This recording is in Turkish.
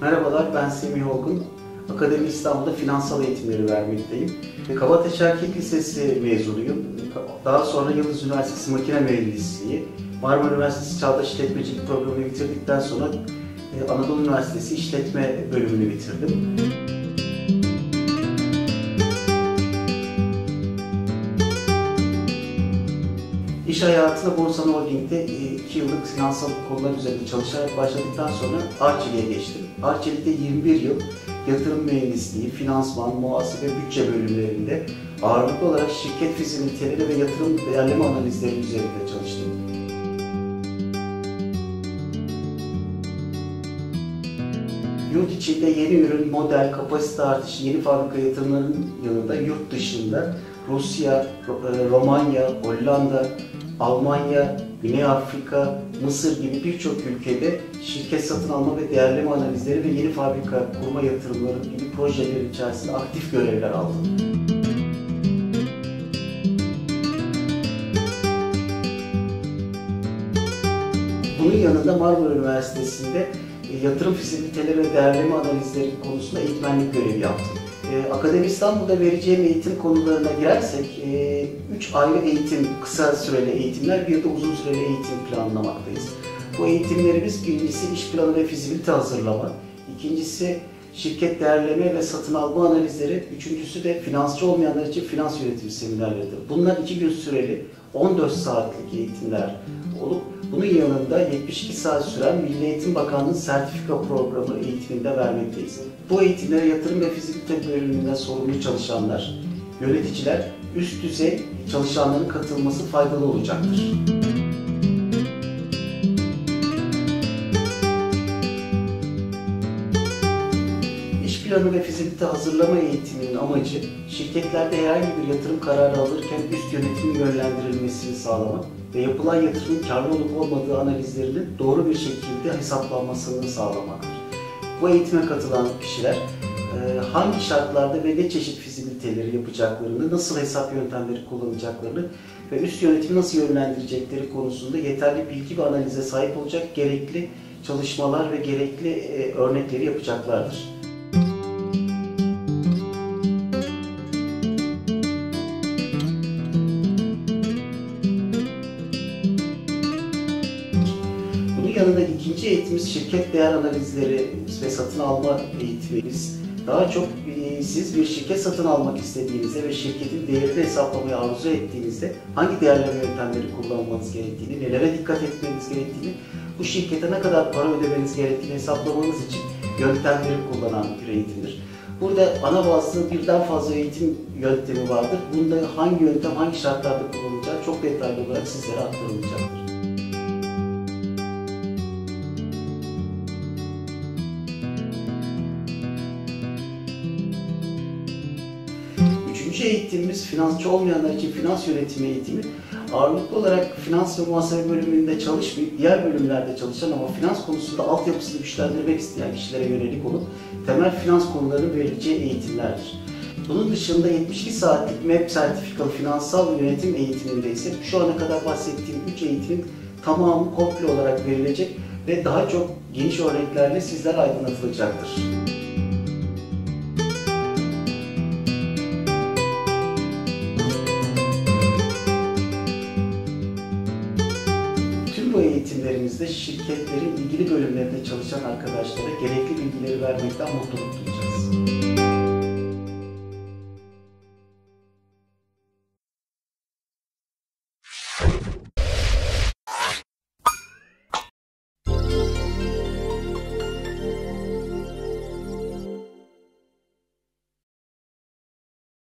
Merhabalar, ben Semih Olgun. Akademi İstanbul'da finansal eğitimleri vermekteyim. Kabataş Erkek Lisesi mezunuyum. Daha sonra Yıldız Üniversitesi Makine Mühendisliği, Marmara Üniversitesi Çağdaş İşletmecilik programını bitirdikten sonra e, Anadolu Üniversitesi İşletme bölümünü bitirdim. İş hayatına Borsan Holding'de 2 yıllık finansal konular üzerinde çalışarak başladıktan sonra Arçelik'e geçtim. Arçelik'te 21 yıl yatırım mühendisliği, finansman, muhasebe, bütçe bölümlerinde ağırlıklı olarak şirket fizibiliteleri ve yatırım değerleme analizleri üzerinde çalıştım. Yurt içinde yeni ürün, model, kapasite artışı, yeni fabrika yatırımlarının yanında yurt dışında Rusya, Romanya, Hollanda, Almanya, Güney Afrika, Mısır gibi birçok ülkede şirket satın alma ve değerleme analizleri ve yeni fabrika kurma yatırımları gibi projeler içerisinde aktif görevler aldım. Bunun yanında Marmara Üniversitesi'nde e, yatırım fizibiliteleri ve değerleme analizleri konusunda eğitmenlik görevi yaptım. Ee, Akademi İstanbul'da vereceğim eğitim konularına girersek, 3 e, ayrı eğitim, kısa süreli eğitimler, bir de uzun süreli eğitim planlamaktayız. Bu eğitimlerimiz birincisi iş planı ve fizibilite hazırlama, ikincisi şirket değerleme ve satın alma analizleri, üçüncüsü de finansçı olmayanlar için finans yönetimi seminerleridir. Bunlar iki gün süreli 14 saatlik eğitimler olup bunun yanında 72 saat süren Milli Eğitim Bakanlığı sertifika programı eğitiminde vermekteyiz. Bu eğitimlere yatırım ve fizibilite bölümünde sorumlu çalışanlar, yöneticiler, üst düzey çalışanların katılması faydalı olacaktır. İş planı ve fizibilite hazırlama eğitiminin amacı şirketlerde herhangi bir yatırım kararı alırken üst yönetimin yönlendirilmesini sağlamak ve yapılan yatırımın karlı olup olmadığı analizlerinin doğru bir şekilde hesaplanmasını sağlamaktır. Bu eğitime katılan kişiler e, hangi şartlarda ve ne çeşit fizibiliteleri yapacaklarını, nasıl hesap yöntemleri kullanacaklarını ve üst yönetimi nasıl yönlendirecekleri konusunda yeterli bilgi ve analize sahip olacak gerekli çalışmalar ve gerekli e, örnekleri yapacaklardır. Yanında ikinci eğitimimiz şirket değer analizleri ve satın alma eğitimimiz. Daha çok e, siz bir şirket satın almak istediğinizde ve şirketin değerini hesaplamayı arzu ettiğinizde hangi değerleme yöntemleri kullanmanız gerektiğini, nelere dikkat etmeniz gerektiğini, bu şirkete ne kadar para ödemeniz gerektiğini hesaplamanız için yöntemleri kullanan bir eğitimdir. Burada ana bazlı birden fazla eğitim yöntemi vardır. Bunda hangi yöntem hangi şartlarda kullanılacağı çok detaylı olarak sizlere aktarılacaktır. Üçüncü eğitimimiz finansçı olmayanlar için finans yönetimi eğitimi. Ağırlıklı olarak finans ve muhasebe bölümünde çalışmayıp diğer bölümlerde çalışan ama finans konusunda altyapısını güçlendirmek isteyen kişilere yönelik olup temel finans konularının verileceği eğitimlerdir. Bunun dışında 72 saatlik MEP sertifikalı finansal yönetim eğitiminde ise şu ana kadar bahsettiğim 3 eğitimin tamamı komple olarak verilecek ve daha çok geniş örneklerle sizler aydınlatılacaktır. Bu eğitimlerimizde şirketlerin ilgili bölümlerinde çalışan arkadaşlara gerekli bilgileri vermekten mutluluk duyacağız.